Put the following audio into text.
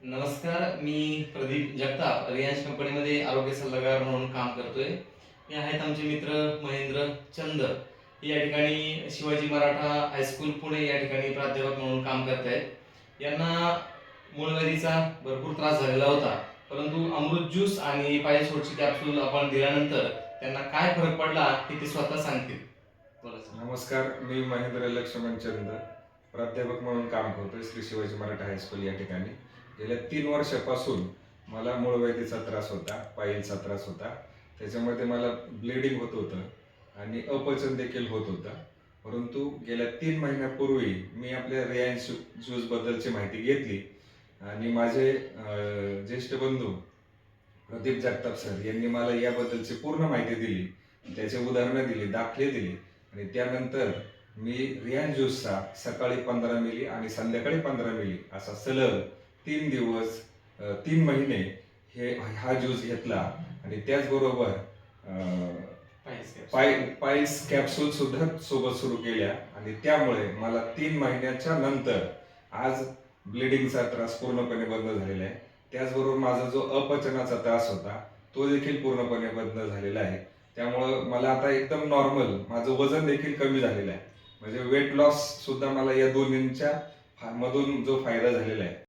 नमस्कार मी प्रदीप जगताप रियांश कंपनीमध्ये आरोग्य सल्लागार म्हणून काम करतोय. मी आहेत आमचे मित्र महेंद्र चंद. या ठिकाणी शिवाजी मराठा हायस्कूल पुणे या ठिकाणी प्राध्यापक म्हणून काम करत आहेत यांना मूळव्याधीचा भरपूर त्रास झालेला होता. परंतु अमृत ज्यूस आणि पायसोडची कॅप्सूल आपण दिल्यानंतर त्यांना काय फरक पडला हे ते स्वतः सांगतील. बोला नमस्कार मी महेंद्र लक्ष्मण चंद प्राध्यापक म्हणून काम करतोय श्री शिवाजी मराठा हायस्कूल या ठिकाणी. गेल्या तीन वर्षापासून मला मूळव्याधीचा त्रास होता पायींचा त्रास होता. त्याच्यामध्ये मला ब्लिडिंग होत होतं आणि अपचन देखील होत होतं. परंतु गेल्या तीन महिन्यापूर्वी मी आपल्या रियान्स ज्यूस बद्दलची माहिती घेतली आणि माझे ज्येष्ठ बंधू प्रदीप जगताप सर यांनी मला याबद्दलची पूर्ण माहिती दिली त्याचे उदाहरणं दिली दाखले दिले आणि त्यानंतर मी रियान ज्यूसचा सकाळी पंधरा मिली आणि संध्याकाळी पंधरा मिली असा सलग तीन दिवस तीन महिने हे हा ज्यूस घेतला आणि त्याचबरोबर. पाय पाईल्स कॅप्सूल सुद्धा सोबत सुरू केल्या आणि त्यामुळे मला तीन महिन्याच्या नंतर आज ब्लिडिंगचा त्रास पूर्णपणे बंद झालेला आहे. त्याचबरोबर माझा जो अपचनाचा त्रास होता तो देखील पूर्णपणे बंद झालेला आहे. त्यामुळं मला आता एकदम नॉर्मल माझं वजन देखील कमी झालेलं आहे. म्हणजे वेट लॉस सुद्धा मला या दोन्हींच्या मधून जो फायदा झालेला आहे.